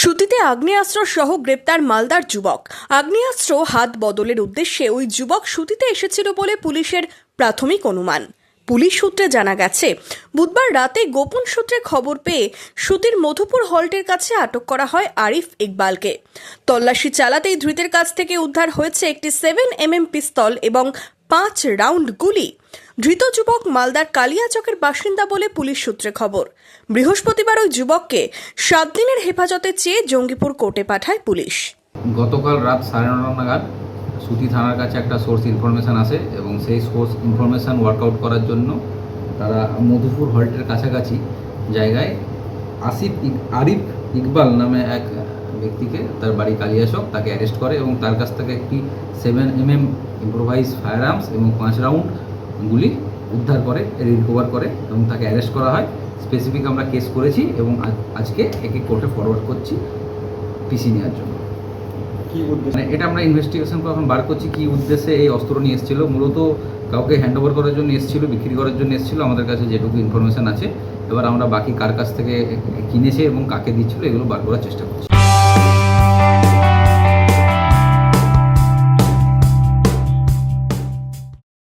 সুতিতে আগ্নেয়াস্ত্র সহ গ্রেপ্তার মালদার যুবক। আগ্নেয়াস্ত্র হাত বদলের উদ্দেশ্যে ওই যুবক সুতিতে এসেছিল বলে পুলিশের প্রাথমিক অনুমান। পুলিশ সূত্রে জানা গেছে, বুধবার রাতে গোপন সূত্রে খবর পেয়ে সুতির মধুপুর হল্টের কাছে আটক করা হয় আরিফ ইকবালকে। তল্লাশি চালাতেই ধৃতের কাছ থেকে উদ্ধার হয়েছে একটি সেভেন এম পিস্তল এবং পাঁচ রাউন্ড গুলি। ধৃত যুবক মালদার কালিয়াচকের বাসিন্দা বলে পুলিশ সূত্রে খবর। বৃহস্পতিবার ওই যুবককে সাত দিনের হেফাজতে চেয়ে জঙ্গিপুর কোর্টে পাঠায় পুলিশ। গতকাল রাত সাড়ে নটা নাগাদ সুতি থানার কাছে একটা সোর্স ইনফরমেশান আসে এবং সেই সোর্স ইনফরমেশান ওয়ার্কআউট করার জন্য তারা মধুপুর হল্টের কাছাকাছি জায়গায় আসিফ আরিফ ইকবাল নামে এক ব্যক্তিকে তার বাড়ি কালিয়াচক তাকে অ্যারেস্ট করে এবং তার কাছ থেকে একটি seven M M improvise fire arms এবং পাঁচ রাউন্ড গুলি উদ্ধার করে রিকভার করে এবং তাকে অ্যারেস্ট করা হয়। স্পেসিফিক আমরা কেস করেছি এবং আজ- আজকে একে কোর্টে ফরওয়ার্ড করছি পিসি নেওয়ার জন্য। কি উদ্দেশ্য? মানে এটা আমরা ইনভেস্টিগেশন করে এখন বার করছি কী উদ্দেশ্যে এই অস্ত্র নিয়ে এসেছিল। মূলত কাউকে হ্যান্ড ওভার করার জন্য এসেছিল বিক্রি করার জন্য এসেছিল আমাদের কাছে যেটুকু ইনফরমেশন আছে। এবার আমরা বাকি কার কাছ থেকে কিনেছে এবং কাকে দিচ্ছিল এগুলো বার করার চেষ্টা করছি।